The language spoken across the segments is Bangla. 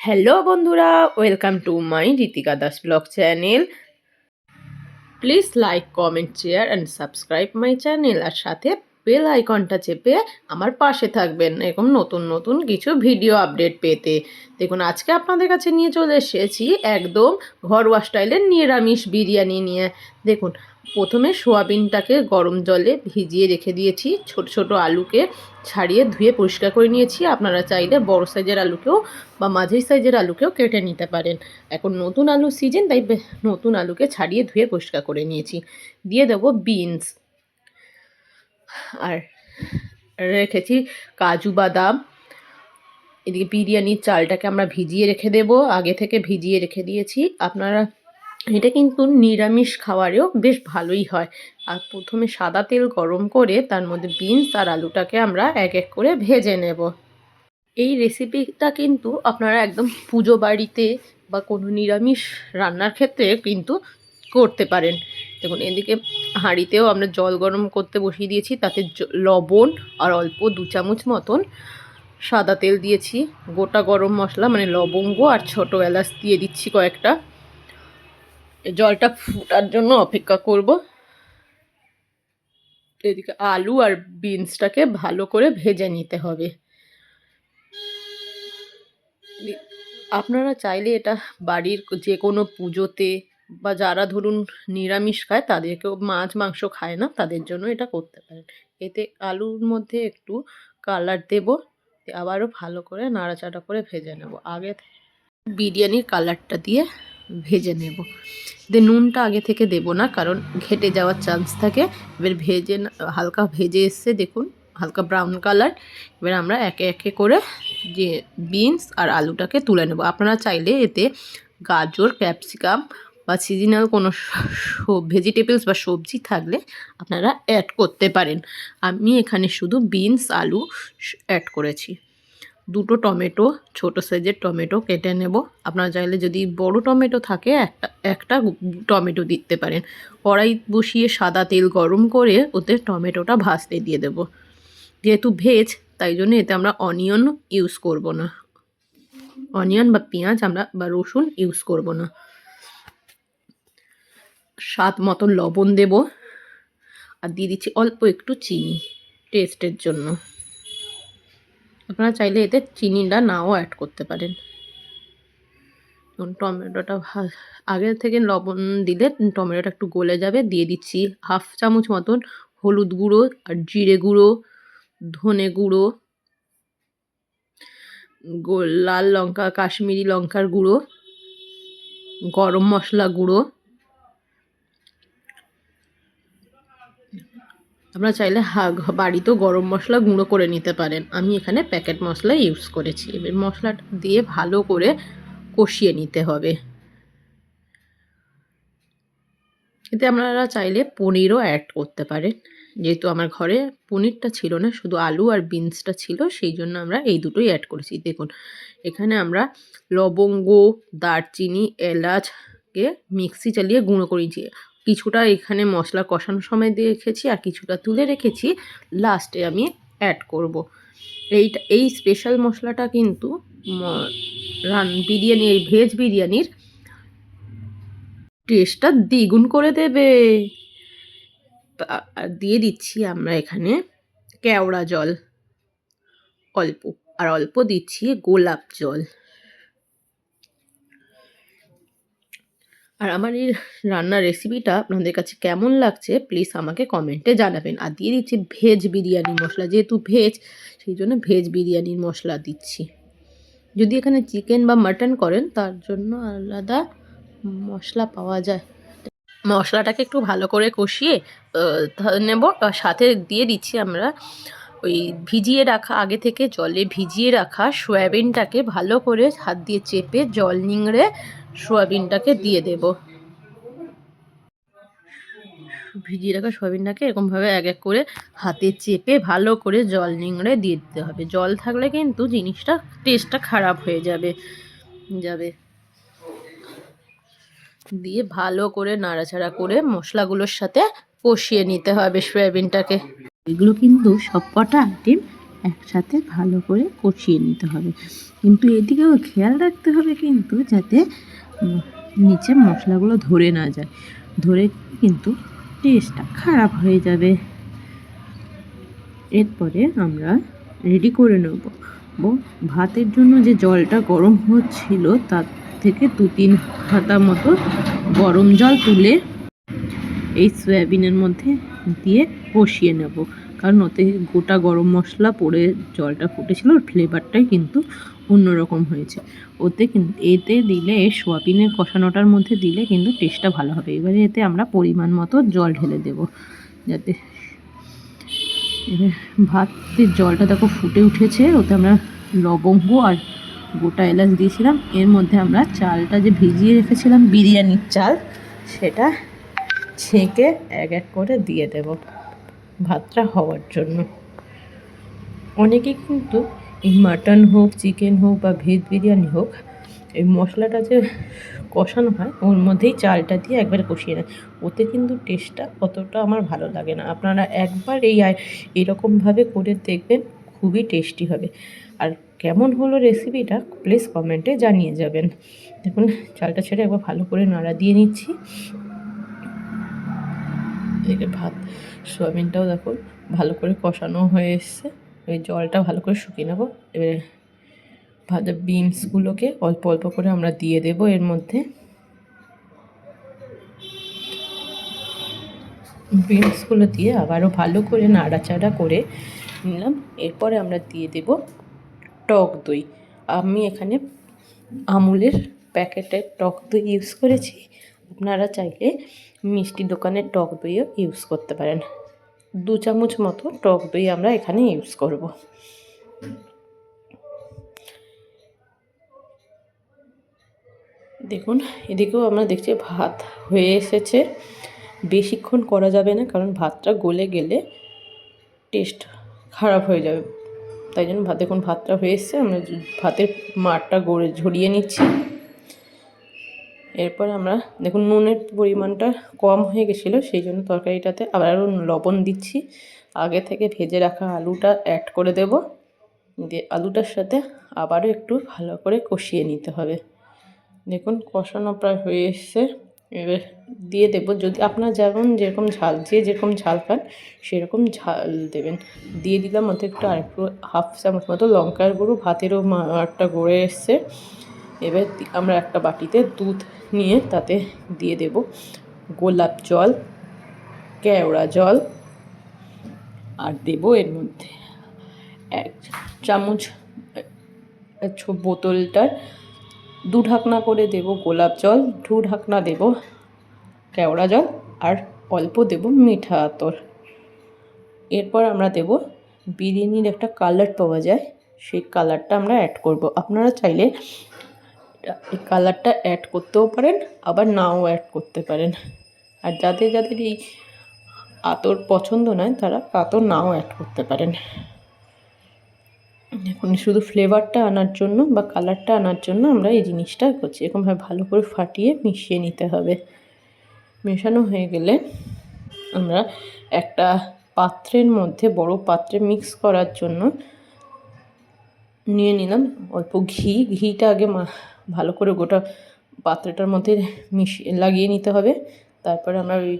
হ্যালো বন্ধুরা। Welcome to my Ritika Das vlog channel please like comment share and subscribe my channel আর সাথে বেল আইকনটা চেপে আমার পাশে থাকবেন এরকম নতুন নতুন কিছু ভিডিও আপডেট পেতে। দেখুন, আজকে আপনাদের কাছে নিয়ে চলে এসেছি একদম ঘরোয়া স্টাইলের নিরামিষ বিরিয়ানি নিয়ে। দেখুন প্রথমে সোয়াবিনটাকে গরম জলে ভিজিয়ে রেখে দিয়েছি। ছোট ছোট আলুকে ছাড়িয়ে ধুয়ে পরিষ্কার করে নিয়েছি। আপনারা চাইলে বড় সাইজের আলুকেও বা মাঝারি সাইজের আলুকেও কেটে নিতে পারেন। এখন নতুন আলু সিজন, তাই নতুন আলুকে ছাড়িয়ে ধুয়ে পরিষ্কার করে নিয়েছি। দিয়ে দেবো বিনস। আর রেখেছি কাজু বাদাম। এদিকে বিরিয়ানির চালটাকে আমরা ভিজিয়ে রেখে দেব। আগে থেকে ভিজিয়ে রেখে দিয়েছি। আপনারা এটা কিন্তু নিরামিষ খাওয়ারেও বেশ ভালোই হয়। আর প্রথমে সাদা তেল গরম করে তার মধ্যে বিনস আর আলুটাকে আমরা এক এক করে ভেজে নেব। এই রেসিপিটা কিন্তু আপনারা একদম পুজো বাড়িতে বা কোনো নিরামিষ রান্নার ক্ষেত্রে কিন্তু করতে পারেন। দেখুন, এদিকে হাঁড়িতেও আমরা জল গরম করতে বসিয়ে দিয়েছি, তাতে লবণ আর অল্প দু চামচ মতন সাদা তেল দিয়েছি। গোটা গরম মশলা মানে লবঙ্গ আর ছোটো এলাচ দিয়ে দিচ্ছি কয়েকটা। জলটা ফুটার জন্য অপেক্ষা করব। এদিকে আলু আর বিনসটাকে ভালো করে ভেজে নিতে হবে। আপনারা চাইলে এটা বাড়ির যে কোনো পুজোতে বা যারা ধরুন নিরামিষ খায়, তাদেরকেও মাছ, মাংস খায় না, তাদের জন্য এটা করতে পারেন। এতে আলুর মধ্যে একটু কালার দেব আবারও ভালো করে নাড়াচাড়া করে ভেজে নেব। আগে বিরিয়ানির কালারটা দিয়ে ভেজে নেব। দিয়ে নুনটা আগে থেকে দেব না, কারণ ঘেটে যাওয়ার চান্স থাকে। এবার ভেজে হালকা ভেজে এসছে, দেখুন, হালকা ব্রাউন কালার এবার আমরা একে একে করে যে বিনস আর আলুটাকে তুলে নেব। আপনারা চাইলে এতে গাজর ক্যাপসিকাম বা সিজনাল কোনো ভেজিটেবলস বা সবজি থাকলে আপনারা অ্যাড করতে পারেন। আমি এখানে শুধু বিনস আলু অ্যাড করেছি। দুটো টমেটো, ছোট সাইজের টমেটো কেটে নেব। আপনারা চাইলে যদি বড় টমেটো থাকে, একটা একটা টমেটো দিতে পারেন। কড়াই বসিয়ে সাদা তেল গরম করে ওতে টমেটোটা ভাজতে দিয়ে দেব। যেহেতু ভেজ, তাই জন্য এতে আমরা অনিয়ন ইউজ করব না। অনিয়ন বা পেঁয়াজ আমরা, বা রসুন ইউজ করব না। স্বাদ মতো লবণ দেব। আর দিয়ে দিচ্ছি অল্প একটু চিনি, টেস্টের জন্য। আপনারা চাইলে এতে চিনিটা নাও অ্যাড করতে পারেন। টমেটোটা আগে থেকে লবণ দিলে টমেটোটা একটু গলে যাবে, দিয়ে দিচ্ছি হাফ চামচ মতন হলুদ গুঁড়ো আর জিরে গুঁড়ো, ধনে গুঁড়ো, গোল, লাল লঙ্কা, কাশ্মীরি লঙ্কার গুঁড়ো, গরম মশলা গুঁড়ো। আপনারা চাইলে বাড়িতেও গরম মশলা গুঁড়ো করে নিতে পারেন। আমি এখানে প্যাকেট মশলা ইউজ করেছি। এবার মশলাটা দিয়ে ভালো করে কষিয়ে নিতে হবে। এতে আপনারা চাইলে পনিরও অ্যাড করতে পারেন। যেহেতু আমার ঘরে পনিরটা ছিল না, শুধু আলু আর বিনসটা ছিল, সেই জন্য আমরা এই দুটোই অ্যাড করেছি। দেখুন, এখানে আমরা লবঙ্গ, দারচিনি এলাচকে মিক্সি চালিয়ে গুঁড়ো করেছি। কিছুটা এখানে মশলা কষানোর সময় দিয়ে রেখেছি আর কিছুটা তুলে রেখেছি। লাস্টে আমি অ্যাড করব। এইটা, এই স্পেশাল মশলাটা কিন্তু রান, বিরিয়ানি, এই ভেজ বিরিয়ানির টেস্টটা দ্বিগুণ করে দেবে। দিয়ে দিচ্ছি আমরা এখানে কেওড়া জল। অল্প, আর অল্প দিচ্ছি গোলাপ জল। আর আমার এই রান্নার রেসিপিটা আপনাদের কাছে কেমন লাগছে প্লিজ আমাকে কমেন্টে জানাবেন। আর দিয়ে দিচ্ছি ভেজ বিরিয়ানি মশলা, যেহেতু ভেজ সেই জন্য ভেজ বিরিয়ানির মশলা দিচ্ছি। যদি এখানে চিকেন বা মাটন করেন, তার জন্য আলাদা মশলা পাওয়া যায়। মশলাটাকে একটু ভালো করে কষিয়ে নেব। সাথে দিয়ে দিচ্ছি আমরা ওই ভিজিয়ে রাখা, আগে থেকে জলে ভিজিয়ে রাখা সয়াবিনটাকে ভালো করে হাত দিয়ে চেপে জল নিংড়ে সয়াবিনটাকে দিয়ে দেব। ভিজিয়ে রাখা সয়াবিনটাকে এরকমভাবে এক এক করে হাতে চেপে ভালো করে জল নিংড়ে দিয়ে দিতে হবে। জল থাকলে কিন্তু জিনিসটা টেস্টটা খারাপ হয়ে যাবে যাবে। দিয়ে ভালো করে নাড়াচাড়া করে মশলাগুলোর সাথে কষিয়ে নিতে হবে সয়াবিনটাকে। এগুলো কিন্তু সব কটা আইটেম একসাথে ভালো করে কষিয়ে নিতে হবে। কিন্তু এদিকেও খেয়াল রাখতে হবে কিন্তু যাতে নিচে মশলাগুলো ধরে না যায়। ধরে কিন্তু টেস্টটা খারাপ হয়ে যাবে। এরপরে আমরা রেডি করে নেব। ভাতের জন্য যে জলটা গরম হচ্ছিল, তার থেকে দু তিন হাতা মতো গরম জল তুলে এই সয়াবিনের মধ্যে দিয়ে কষিয়ে নেব। কারণ ওতে গোটা গরম মশলা পড়ে জলটা ফুটেছিল ওর ফ্লেভারটাই কিন্তু অন্যরকম হয়েছে। ওতে এতে দিলে, সোয়াবিনের কষানোটার মধ্যে দিলে কিন্তু টেস্টটা ভালো হবে। এবারে এতে আমরা পরিমাণ মতো জল ঢেলে দেব, যাতে ভাতের জলটা দেখো ফুটে উঠেছে। ওতে আমরা লবঙ্গ আর গোটা এলাচ দিয়েছিলাম। এর মধ্যে আমরা চালটা যে ভিজিয়ে রেখেছিলাম, বিরিয়ানির চাল, সেটা ছেঁকে এক এক করে দিয়ে দেব। ভাতটা হওয়ার জন্য। অনেকে কিন্তু এই মাটন হোক চিকেন হোক বা ভেজ বিরিয়ানি হোক, এই মশলাটা যে কষানো হয়, ওর মধ্যেই চালটা দিয়ে একবার কষিয়ে নেয়। ওতে কিন্তু টেস্টটা অতটা আমার ভালো লাগে না। আপনারা একবার এই এরকমভাবে করে দেখবেন, খুবই টেস্টি হবে। আর কেমন হলো রেসিপিটা প্লিজ কমেন্টে জানিয়ে যাবেন। দেখুন, চালটা ছেড়ে একবার ভালো করে নাড়া দিয়ে নিচ্ছি। এদিকে ভাত। সোয়াবিনটাও দেখো ভালো করে কষানো হয়ে এসছে। ওই জলটা ভালো করে শুকিয়ে নেব। এবারে ভাজা বিনসগুলোকে অল্প অল্প করে আমরা দিয়ে দেব এর মধ্যে। বিনসগুলো দিয়ে আবারও ভালো করে নাড়াচাড়া করে নিলাম। এরপরে আমরা দিয়ে দেব টক দই। আমি এখানে আমুলের প্যাকেটের টক দই ইউজ করেছি। আপনারা চাইলে মিষ্টি দোকানের টক দইও ইউজ করতে পারেন। দু চামচ মতো টক দই আমরা এখানে ইউজ করব। দেখুন, এদিকেও আমরা দেখছি ভাত হয়ে এসেছে। বেশিক্ষণ করা যাবে না, কারণ ভাতটা গলে গেলে টেস্ট খারাপ হয়ে যাবে। তাই জন্য ভাত দেখুন, ভাতটা হয়ে এসছে, আমরা ভাতের মারটা গড়ে ঝরিয়ে নিচ্ছি। এরপর আমরা দেখুন নুনের পরিমাণটা কম হয়ে গেছিল, সেই জন্য তরকারিটাতে আবার আরও লবণ দিচ্ছি। আগে থেকে ভেজে রাখা আলুটা অ্যাড করে দেব। দিয়ে আলুটার সাথে আবারও একটু ভালো করে কষিয়ে নিতে হবে। দেখুন কষানো প্রায় হয়ে এসছে। এবার দিয়ে দেবো, যদি আপনার যেমন যেরকম ঝাল, যে যেরকম ঝাল খান সেরকম ঝাল দেবেন। দিয়ে দিলাম ওতে একটু আরেকটু হাফ চামচ মতো লঙ্কার গুঁড়ো, ভাতেরও মারটা গড়ে এসছে। এবার আমরা একটা বাটিতে দুধ নিয়ে তাতে দিয়ে দেব গোলাপ জল, কেওড়া জল আর দেবো এর মধ্যে এক চামচ বোতলটার দু ঢাকনা করে দেব গোলাপ জল দু ঢাকনা দেব কেওড়া জল আর অল্প দেব মিঠা আতর। এরপর আমরা দেব বিরিয়ানির একটা কালার পাওয়া যায়, সেই কালারটা আমরা অ্যাড করব। আপনারা চাইলে এই কালারটা অ্যাড করতেও পারেন, আবার নাও অ্যাড করতে পারেন। আর যাদের যাদের এই আতর পছন্দ নয়, তারা আতর নাও অ্যাড করতে পারেন। এখন শুধু ফ্লেভারটা আনার জন্য বা কালারটা আনার জন্য আমরা এই জিনিসটা করছি। এরকমভাবে ভালো করে ফাটিয়ে মিশিয়ে নিতে হবে। মেশানো হয়ে গেলে আমরা একটা পাত্রের মধ্যে বড় পাত্রে মিক্স করার জন্য নিয়ে নিলাম। অল্প ঘি, ঘিটা আগে ভালো করে গোটা পাত্রটার মধ্যে মিশিয়ে, লাগিয়ে নিতে হবে। তারপরে আমরা ওই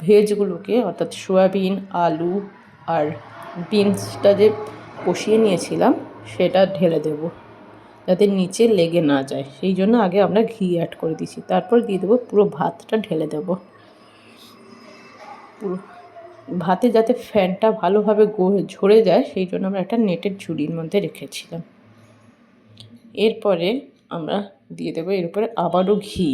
ভেজগুলোকে, অর্থাৎ সয়াবিন, আলু আর বিনসটা যে কষিয়ে নিয়েছিলাম, সেটা ঢেলে দেব। যাতে নিচে লেগে না যায়। সেই জন্য আগে আমরা ঘি অ্যাড করে দিচ্ছি তারপর দিয়ে দেবো পুরো ভাতটা ঢেলে দেবো। পুরো ভাতে যাতে ফ্যানটা ভালোভাবে ঝরে যায়, সেই জন্য আমরা একটা নেটের ঝুড়ির মধ্যে রেখেছিলাম। এরপরে আমরা দিয়ে দেবো। এর উপরে আবারও ঘি।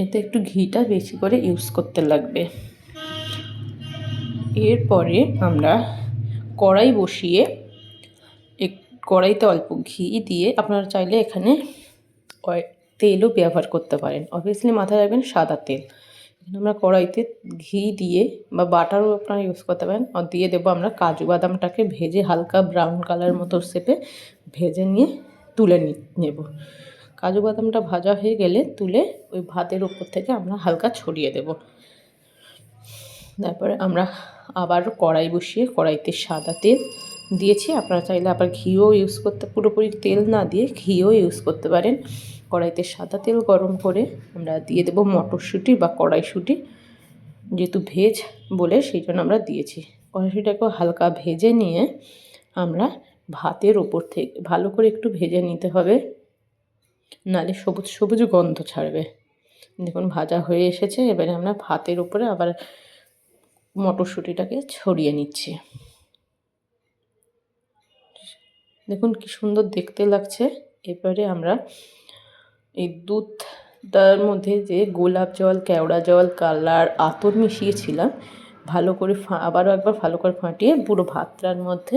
এতে একটু ঘিটা বেশি করে ইউজ করতে লাগবে। এরপরে আমরা কড়াই বসিয়ে এক কড়াইতে অল্প ঘি দিয়ে আপনারা চাইলে এখানে তেলও ব্যবহার করতে পারেন। অবভিয়াসলি মাথায় রাখবেন সাদা তেল। আমরা কড়াইতে ঘি দিয়ে বা বাটারও আপনারা ইউজ করতে পারেন। আর দিয়ে দেবো আমরা কাজু বাদামটাকে ভেজে হালকা ব্রাউন কালার মতো শেপে ভেজে নিয়ে তুলে নেব। কাজু বাদামটা ভাজা হয়ে গেলে তুলে ওই ভাতের উপর থেকে আমরা হালকা ছড়িয়ে দেব। তারপরে আমরা আবার কড়াই বসিয়ে কড়াইতে সাদা তেল দিয়েছি। আপনারা চাইলে আবার ঘিও ইউজ করতে পুরোপুরি তেল না দিয়ে ঘিও ইউজ করতে পারেন। কড়াইতে সাদা তেল গরম করে আমরা দিয়ে দেবো মটরশুঁটি বা কড়াইশুঁটি, যেহেতু ভেজ বলে সেই জন্য আমরা দিয়েছি। কড়াইশুঁটিটাকেও হালকা ভেজে নিয়ে আমরা ভাতের ওপর থেকে, ভালো করে একটু ভেজে নিতে হবে, নালে সবুজ সবুজ গন্ধ ছাড়বে। দেখুন, ভাজা হয়ে এসেছে, এবারে আমরা ভাতের উপরে আবার মটরশুঁটিটাকে ছড়িয়ে নিচ্ছি। দেখুন, কি সুন্দর দেখতে লাগছে। এবারে আমরা এই দুধটার মধ্যে যে গোলাপ জল, কেওড়া জল, কালার, আতর মিশিয়েছিলাম, ভালো করে ফা, আবারও একবার ভালো করে ফাটিয়ে পুরো ভাতটার মধ্যে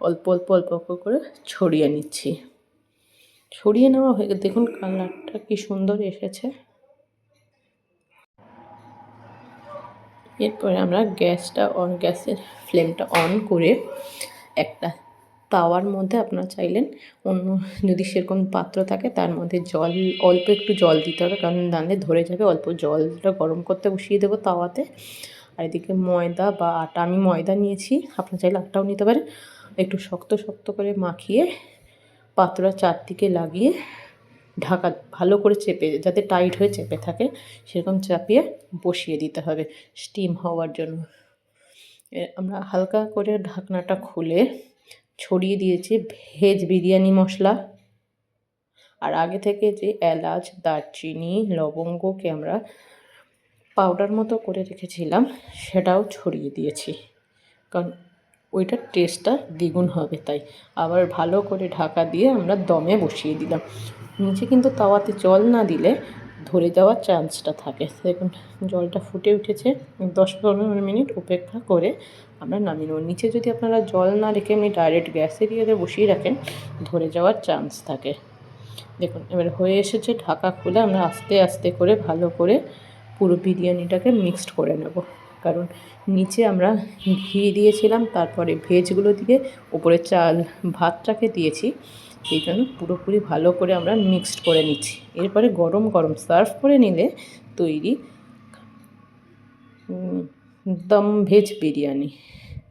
অল্প অল্প অল্প অল্প করে ছড়িয়ে নিচ্ছি। ছড়িয়ে নেওয়া হয়ে গেছে। দেখুন কালারটা কি সুন্দর এসেছে। এরপরে আমরা গ্যাসটা অন, গ্যাসের ফ্লেমটা অন করে একটা তাওয়ার মধ্যে আপনারা চাইলেন অন্য যদি সেরকম পাত্র থাকে তার মধ্যে জল, অল্প একটু জল দিতে হবে। কারণ নাহলে ধরে যাবে অল্প জলটা গরম করতে বসিয়ে দেবো তাওয়াতে। আর এদিকে ময়দা বা আটা, আমি ময়দা নিয়েছি, আপনারা চাইলে আটাও নিতে পারেন। একটু শক্ত শক্ত করে মাখিয়ে পাত্রা চারদিকে লাগিয়ে ঢাকা ভালো করে চেপে, যাতে টাইট হয়ে চেপে থাকে, সেরকম চাপিয়ে বসিয়ে দিতে হবে স্টিম হওয়ার জন্য। আমরা হালকা করে ঢাকনাটা খুলে ছড়িয়ে দিয়েছি ভেজ বিরিয়ানি মশলা। আর আগে থেকে যে এলাচ, দারচিনি, লবঙ্গকে আমরা পাউডার মতো করে রেখেছিলাম, সেটাও ছড়িয়ে দিয়েছি। কারণ ওইটার টেস্টটা দ্বিগুণ হবে তাই। আবার ভালো করে ঢাকা দিয়ে আমরা দমে বসিয়ে দিলাম। নিচে কিন্তু তাওয়াতে জল না দিলে ধরে যাওয়ার চান্সটা থাকে। দেখুন, জলটা ফুটে উঠেছে। দশ পনেরো মিনিট উপেক্ষা করে আমরা নামিয়ে নেব। নিচে যদি আপনারা জল না রেখে এমনি ডাইরেক্ট গ্যাসের ইয়েতে বসিয়ে রাখেন, ধরে যাওয়ার চান্স থাকে। দেখুন, এবার হয়ে এসেছে ঢাকা খুলে আমরা আস্তে আস্তে করে ভালো করে পুরো বিরিয়ানিটাকে মিক্সড করে নেব। কারণ নিচে আমরা ঘি দিয়েছিলাম, তারপরে ভেজগুলো দিয়ে ওপরে চাল ভাতটাকে দিয়েছি। সেই জন্য পুরোপুরি ভালো করে আমরা মিক্সড করে নিচ্ছি। এরপরে গরম গরম সার্ভ করে নিলে তৈরি দম ভেজ বিরিয়ানি।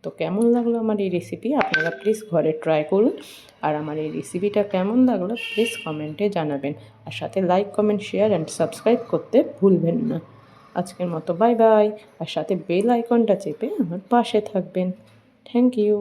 তো কেমন লাগল আমার এই রেসিপি আপনারা প্লিজ ঘরে ট্রাই করুন। আর আমার এই রেসিপিটা কেমন লাগল প্লিজ কমেন্টে জানাবেন। আর সাথে like comment share and subscribe করতে ভুলবেন না। আজকের মতো বাই বাই আর সাথে বেল আইকনটা চেপে আমার পাশে থাকবেন। Thank you